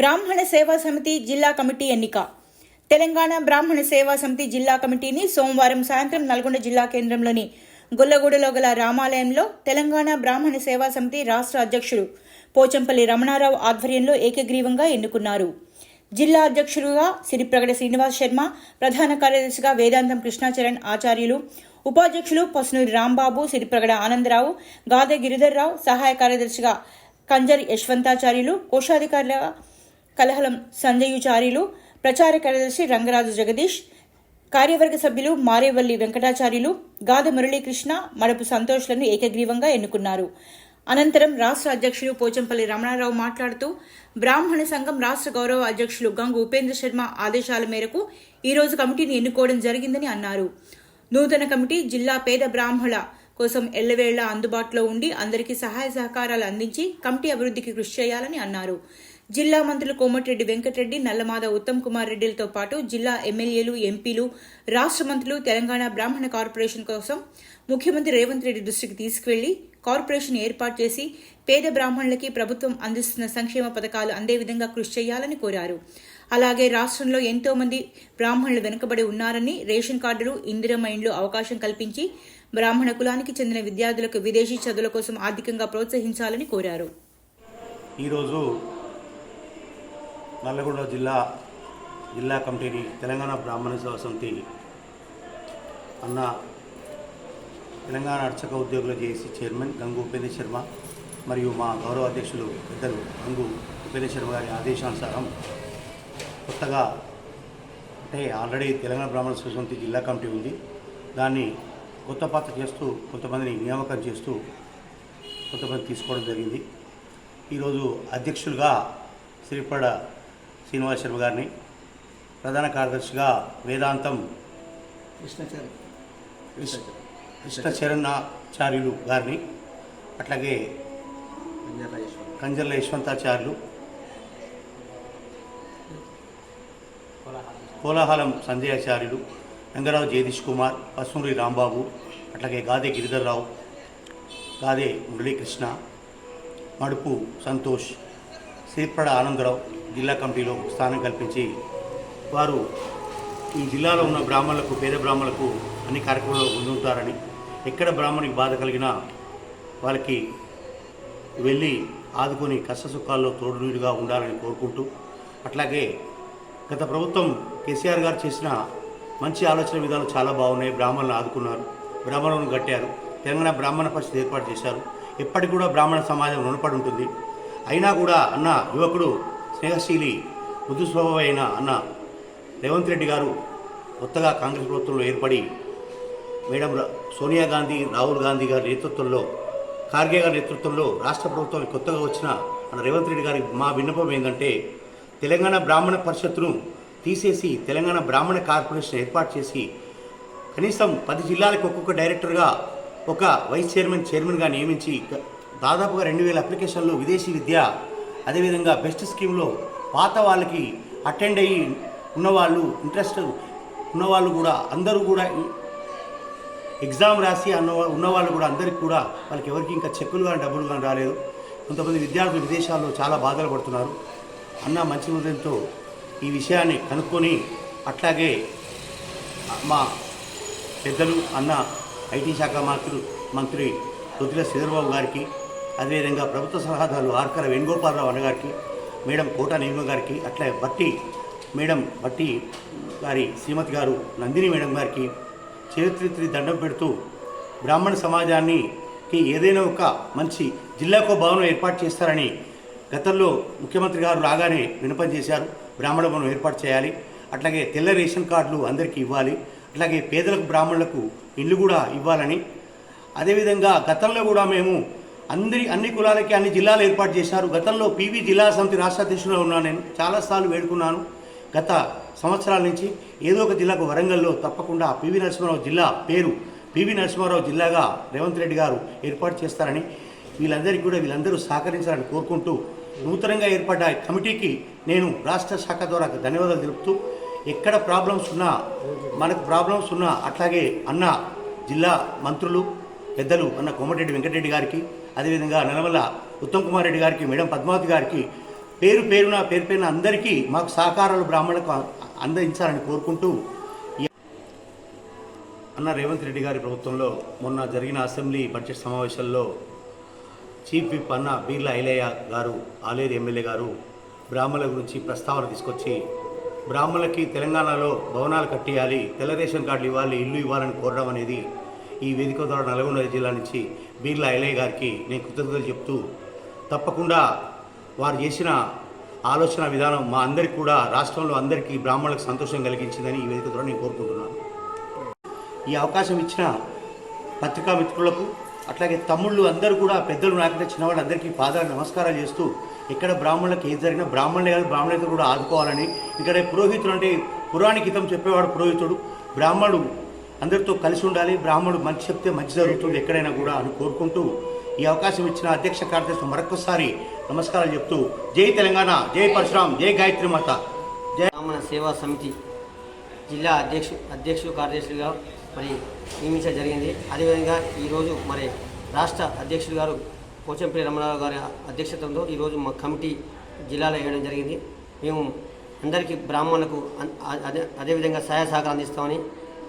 బ్రాహ్మణ సేవా సమితి జిల్లా కమిటీ ఎన్నిక. తెలంగాణ బ్రాహ్మణ సేవా సమితి జిల్లా కమిటీని సోమవారం సాయంత్రం నల్గొండ జిల్లా కేంద్రంలోని గొల్లగూడలో గల రామాలయంలో తెలంగాణ బ్రాహ్మణ సేవా సమితి రాష్ట్ర అధ్యక్షుడు పోచంపల్లి రమణారావు ఆధ్వర్యంలో ఏకగ్రీవంగా ఎన్నుకున్నారు. జిల్లా అధ్యక్షులుగా సిరిప్రగడ శ్రీనివాస్ శర్మ ప్రధాన కార్యదర్శిగా వేదాంతం కృష్ణాచరణ్ ఆచార్యులు ఉపాధ్యక్షులు పసునూరి రాంబాబు సిరిప్రగడ ఆనందరావు గాదె గిరిధర్రావు సహాయ కార్యదర్శిగా కంజర్ యశ్వంతాచార్యులు కోశాధికారిగా కలహలం సంజయుచార్యులు ప్రచార కార్యదర్శి రంగరాజు జగదీష్ కార్యవర్గ సభ్యులు మారేవల్లి వెంకటాచార్యులు గాద మురళీకృష్ణ మడపు సంతోష్లను ఏకగ్రీవంగా ఎన్నుకున్నారు. అనంతరం రాష్ట్ర అధ్యక్షులు పోచంపల్లి రమణారావు మాట్లాడుతూ బ్రాహ్మణ సంఘం రాష్ట్ర గౌరవ అధ్యక్షులు గంగు ఉపేంద్ర శర్మ ఆదేశాల మేరకు ఈ రోజు కమిటీని ఎన్నుకోవడం జరిగిందని అన్నారు. నూతన కమిటీ జిల్లా పేద బ్రాహ్మణ కోసం ఎల్లవేళ అందుబాటులో ఉండి అందరికీ సహాయ సహకారాలు అందించి కమిటీ అభివృద్ధికి కృషి చేయాలని అన్నారు. జిల్లా మంత్రులు కోమటిరెడ్డి వెంకటరెడ్డి నల్లమాద ఉత్తమ్ కుమార్ రెడ్డిలతో పాటు జిల్లా ఎమ్మెల్యేలు ఎంపీలు రాష్ట్ర మంత్రులు తెలంగాణ బ్రాహ్మణ కార్పొరేషన్ కోసం ముఖ్యమంత్రి రేవంత్ రెడ్డి దృష్టికి తీసుకువెళ్ళి కార్పొరేషన్ ఏర్పాటు చేసి పేద బ్రాహ్మణులకి ప్రభుత్వం అందిస్తున్న సంక్షేమ పథకాలు అందే విధంగా కృషి చేయాలని కోరారు. అలాగే రాష్ట్రంలో ఎంతో మంది బ్రాహ్మణులు వెనుకబడి ఉన్నారని రేషన్ కార్డులు ఇందిరమ్మ ఇండ్లు అవకాశం కల్పించి బ్రాహ్మణ కులానికి చెందిన విద్యార్థులకు విదేశీ చదువుల కోసం ఆర్థికంగా ప్రోత్సహించాలని కోరారు. ఈరోజు నల్లగొండ జిల్లా జిల్లా కమిటీని తెలంగాణ బ్రాహ్మణ సేవా సమితి అన్న తెలంగాణ అర్చక ఉద్యోగుల జేఏసీ చైర్మన్ గంగు ఉపేంద్ర శర్మ మరియు మా గౌరవ అధ్యక్షులు పెద్దలు గంగు ఉపేంద్ర శర్మ గారి ఆదేశానుసారం కొత్తగా అంటే ఆల్రెడీ తెలంగాణ బ్రాహ్మణ సేవా సమితి జిల్లా కమిటీ ఉంది. దాన్ని కొత్త పాత్ర చేస్తూ కొంతమందిని నియామకం చేస్తూ కొంతమంది తీసుకోవడం జరిగింది. ఈరోజు అధ్యక్షులుగా శ్రీపడ శ్రీనివాస్ శర్మ గారిని ప్రధాన కార్యదర్శిగా వేదాంతం కృష్ణచారి కృష్ణచరణాచార్యులు గారిని అట్లాగే కంజర్ల యశ్వంతాచార్యులు కోలాహలం సంజయాచార్యులు రంగరావు జగదీష్ కుమార్ పసుమూరి రాంబాబు అట్లాగే గాదే గిరిధర్రావు గాదే మురళీకృష్ణ మడుపు సంతోష్ శ్రీప్రడ ఆనందరావు జిల్లా కమిటీలో స్థానం కల్పించి వారు ఈ జిల్లాలో ఉన్న బ్రాహ్మణులకు పేద బ్రాహ్మణులకు అన్ని కార్యక్రమాల్లో ముందుంటారని ఎక్కడ బ్రాహ్మణికి బాధ కలిగినా వాళ్ళకి వెళ్ళి ఆదుకొని కష్ట సుఖాల్లో తోడునీడుగా ఉండాలని కోరుకుంటూ అట్లాగే గత ప్రభుత్వం కేసీఆర్ గారు చేసిన మంచి ఆలోచన విధాలు చాలా బాగున్నాయి బ్రాహ్మణులను ఆదుకున్నారు బ్రాహ్మణులను కట్టారు తెలంగాణ బ్రాహ్మణ పరిషత్ ఏర్పాటు చేశారు ఎప్పటికి కూడా బ్రాహ్మణ సమాజం రుణపడి ఉంటుంది. అయినా కూడా అన్న యువకుడు స్నేహశీలి మృదు అయిన అన్న రేవంత్ రెడ్డి గారు కొత్తగా కాంగ్రెస్ ప్రభుత్వంలో ఏర్పడి మేడం సోనియా గాంధీ రాహుల్ గాంధీ గారి నేతృత్వంలో ఖార్గే గారి నేతృత్వంలో రాష్ట్ర ప్రభుత్వం కొత్తగా వచ్చిన మన రేవంత్ రెడ్డి గారి మా విన్నపం ఏంటంటే తెలంగాణ బ్రాహ్మణ పరిషత్తును తీసేసి తెలంగాణ బ్రాహ్మణ కార్పొరేషన్ ఏర్పాటు చేసి కనీసం పది జిల్లాలకు ఒక్కొక్క డైరెక్టర్గా ఒక వైస్ చైర్మన్ చైర్మన్గా నియమించి దాదాపుగా రెండు వేల అప్లికేషన్లు విదేశీ విద్య అదేవిధంగా బెస్ట్ స్కీమ్లో పాత వాళ్ళకి అటెండ్ అయ్యి ఉన్నవాళ్ళు ఇంట్రెస్ట్ ఉన్నవాళ్ళు కూడా అందరూ కూడా ఎగ్జామ్ రాసి అన్న ఉన్నవాళ్ళు కూడా అందరికీ కూడా వాళ్ళకి ఎవరికి ఇంకా చెక్కులు కానీ డబ్బులు కానీ రాలేదు. కొంతమంది విద్యార్థులు విదేశాల్లో చాలా బాధలు పడుతున్నారు. అన్న మంచి హృదయంతో ఈ విషయాన్ని కనుక్కొని అట్లాగే మా పెద్దలు అన్న ఐటీ శాఖ మంత్రి మంత్రి రుద్ర శ్రీధర్బాబు గారికి అదేవిధంగా ప్రభుత్వ సలహాదారులు ఆర్కర వేణుగోపాలరావు అన్న గారికి మేడం కోట నీలిమ గారికి అట్లా బట్టి మేడం బట్టి గారి శ్రీమతి గారు నందిని మేడం గారికి చేతులెత్తి దండం పెడుతూ బ్రాహ్మణ సమాజానికి ఏదైనా ఒక మంచి జిల్లాకో భవనం ఏర్పాటు చేస్తారని గతంలో ముఖ్యమంత్రి గారు రాగానే వినపం చేశారు. బ్రాహ్మణ భవనం ఏర్పాటు చేయాలి. అట్లాగే తెల్ల రేషన్ కార్డులు అందరికీ ఇవ్వాలి. అట్లాగే పేదలకు బ్రాహ్మణులకు ఇల్లు కూడా ఇవ్వాలని. అదేవిధంగా గతంలో కూడా మేము అందరి అన్ని కులాలకి అన్ని జిల్లాలు ఏర్పాటు చేశారు. గతంలో పీవీ జిల్లా సమితి రాష్ట్ర అధ్యక్షుడుగా ఉన్నాను నేను. చాలాసార్లు వేడుకున్నాను. గత సంవత్సరాల నుంచి ఏదో ఒక జిల్లాకు వరంగల్లో తప్పకుండా పివి నరసింహారావు జిల్లా పేరు పివి నరసింహారావు జిల్లాగా రేవంత్ రెడ్డి గారు ఏర్పాటు చేస్తారని వీళ్ళందరికీ కూడా వీళ్ళందరూ సహకరించాలని కోరుకుంటూ నూతనంగా ఏర్పడ్డ కమిటీకి నేను రాష్ట్ర శాఖ ద్వారా ధన్యవాదాలు తెలుపుతూ ఎక్కడ ప్రాబ్లమ్స్ ఉన్నా మనకు ప్రాబ్లమ్స్ ఉన్నా అట్లాగే అన్న జిల్లా మంత్రులు పెద్దలు అన్న కోమటిరెడ్డి వెంకటరెడ్డి గారికి అదేవిధంగా నల్లమల్ల ఉత్తమ్ కుమార్ రెడ్డి గారికి మేడం పద్మావతి గారికి పేరు పేరున పేరు పేరున అందరికీ మాకు సహకారాలు బ్రాహ్మణులకు అందించాలని కోరుకుంటూ అన్న రేవంత్ రెడ్డి గారి ప్రభుత్వంలో మొన్న జరిగిన అసెంబ్లీ బడ్జెట్ సమావేశంలో చీఫ్ విప్ అన్న బీర్ల ఐలయ్య గారు ఆలేరు ఎమ్మెల్యే గారు బ్రాహ్మణుల గురించి ప్రస్తావన తీసుకొచ్చి బ్రాహ్మణులకి తెలంగాణలో భవనాలు కట్టేయాలి తెల్ల రేషన్ కార్డులు ఇవ్వాలి ఇల్లు ఇవ్వాలని కోరడం అనేది ఈ వేదిక ద్వారా నల్గొండ జిల్లా నుంచి బీర్ల ఐలయ్య గారికి నేను కృతజ్ఞతలు చెప్తూ తప్పకుండా వారు చేసిన ఆలోచన విధానం మా అందరికీ కూడా రాష్ట్రంలో అందరికీ బ్రాహ్మణులకు సంతోషం కలిగించిందని ఈ వేదిక ద్వారా నేను కోరుకుంటున్నాను. ఈ అవకాశం ఇచ్చిన పత్రికా మిత్రులకు అట్లాగే తమ్ముళ్ళు అందరూ కూడా పెద్దలు నాకంటే చిన్నవాళ్ళు అందరికీ పాదాలు నమస్కారాలు చేస్తూ ఇక్కడ బ్రాహ్మణులకు ఏది జరిగినా బ్రాహ్మణులే కాదు బ్రాహ్మణులతో కూడా ఆదుకోవాలని ఇక్కడ పురోహితుడు అంటే పురాణికితం చెప్పేవాడు పురోహితుడు బ్రాహ్మణుడు అందరితో కలిసి ఉండాలి. బ్రాహ్మణుడు మంచి చెప్తే మంచి జరుగుతుంది ఎక్కడైనా కూడా అని కోరుకుంటూ ఈ అవకాశం ఇచ్చిన అధ్యక్ష కార్యదర్శి మరొకసారి నమస్కారాలు చెప్తూ జై తెలంగాణ జై పరశురాం జై గాయత్రి మాత. జై బ్రాహ్మణ సేవా సమితి జిల్లా అధ్యక్షు అధ్యక్షుడు కార్యదర్శులుగా మరి నియమించడం జరిగింది. అదేవిధంగా ఈరోజు మరి రాష్ట్ర అధ్యక్షులు గారు పోచంపల్లి రమణారావు గారి అధ్యక్షతతో ఈరోజు మా కమిటీ జిల్లాలో వేయడం జరిగింది. మేము అందరికీ బ్రాహ్మణులకు అదే అదేవిధంగా సహాయ సహకారం అందిస్తామని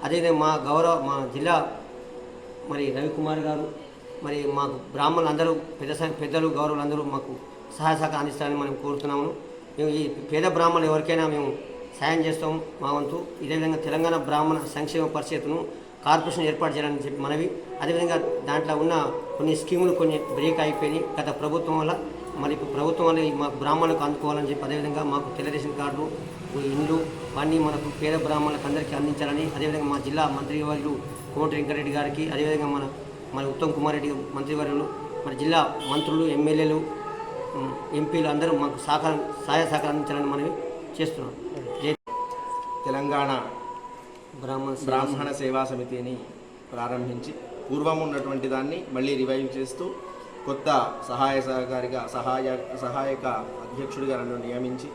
అదేవిధంగా మా గౌరవ మా జిల్లా మరి రవికుమార్ గారు మరి మాకు బ్రాహ్మణులు అందరూ పెద్ద పెద్దలు గౌరవులు అందరూ మాకు సహాయ సహకారం అందిస్తారని మనం కోరుతున్నాము. మేము ఈ పేద బ్రాహ్మణులు ఎవరికైనా మేము సాయం చేస్తాము మా వంతు. ఇదే విధంగా తెలంగాణ బ్రాహ్మణ సంక్షేమ పరిషత్తును కార్పొరేషన్ ఏర్పాటు చేయాలని చెప్పి మనవి. అదేవిధంగా దాంట్లో ఉన్న కొన్ని స్కీములు కొన్ని బ్రేక్ అయిపోయినాయి గత ప్రభుత్వం వల్ల. మరి ఇప్పుడు ప్రభుత్వం ఈ మాకు బ్రాహ్మణులకు అందుకోవాలని చెప్పి అదేవిధంగా మాకు రేషన్ కార్డు ఇండ్లు అన్నీ మనకు పేద బ్రాహ్మణులకు అందరికీ అందించాలని అదేవిధంగా మా జిల్లా మంత్రివర్యులు కోమటి వెంకరెడ్డి గారికి అదేవిధంగా మన మన ఉత్తమ్ కుమార్ రెడ్డి మంత్రివర్యులు మన జిల్లా మంత్రులు ఎమ్మెల్యేలు ఎంపీలు అందరూ మాకు సహకారం సహాయ సహకారం అందించాలని మనవి చేస్తున్నాం. తెలంగాణ బ్రాహ్మణ బ్రాహ్మణ సేవా సమితిని ప్రారంభించి పూర్వం ఉన్నటువంటి దాన్ని మళ్ళీ రివైవ్ చేస్తూ కొత్త సహాయ సహకారిగా సహాయ సహాయక అధ్యక్షుడిగా నన్ను నియమించి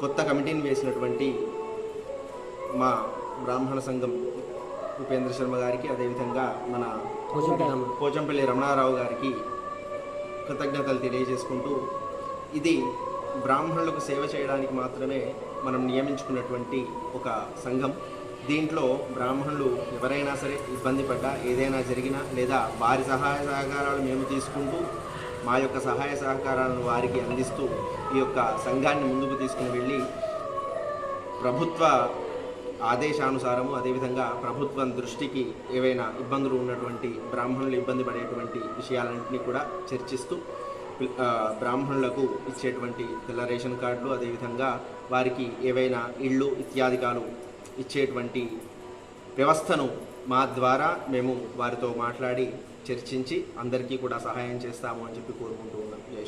కొత్త కమిటీని వేసినటువంటి మా బ్రాహ్మణ సంఘం ఉపేంద్ర శర్మ గారికి అదేవిధంగా మన పోచంపల్లి రమణ. పోచంపల్లి రమణారావు గారికి కృతజ్ఞతలు తెలియజేసుకుంటూ ఇది బ్రాహ్మణులకు సేవ చేయడానికి మాత్రమే మనం నియమించుకున్నటువంటి ఒక సంఘం దీంట్లో బ్రాహ్మణులు ఎవరైనా సరే ఇబ్బంది పడ్డా ఏదైనా జరిగినా లేదా వారి సహాయ సహకారాలు మేము తీసుకుంటూ మా యొక్క సహాయ సహకారాలను వారికి అందిస్తూ ఈ యొక్క సంఘాన్ని ముందుకు తీసుకుని వెళ్ళి ప్రభుత్వ ఆదేశానుసారము అదేవిధంగా ప్రభుత్వం దృష్టికి ఏవైనా ఇబ్బందులు ఉన్నటువంటి బ్రాహ్మణులు ఇబ్బంది పడేటువంటి విషయాలన్నింటినీ కూడా చర్చిస్తూ బ్రాహ్మణులకు ఇచ్చేటువంటి తెల్ల రేషన్ కార్డులు అదేవిధంగా వారికి ఏవైనా ఇళ్ళు ఇత్యాదికాలు ఇచ్చేటువంటి వ్యవస్థను మా ద్వారా మేము వారితో మాట్లాడి చర్చించి అందరికీ కూడా సహాయం చేస్తాము అని చెప్పి కోరుకుంటూ ఉన్నాం. జై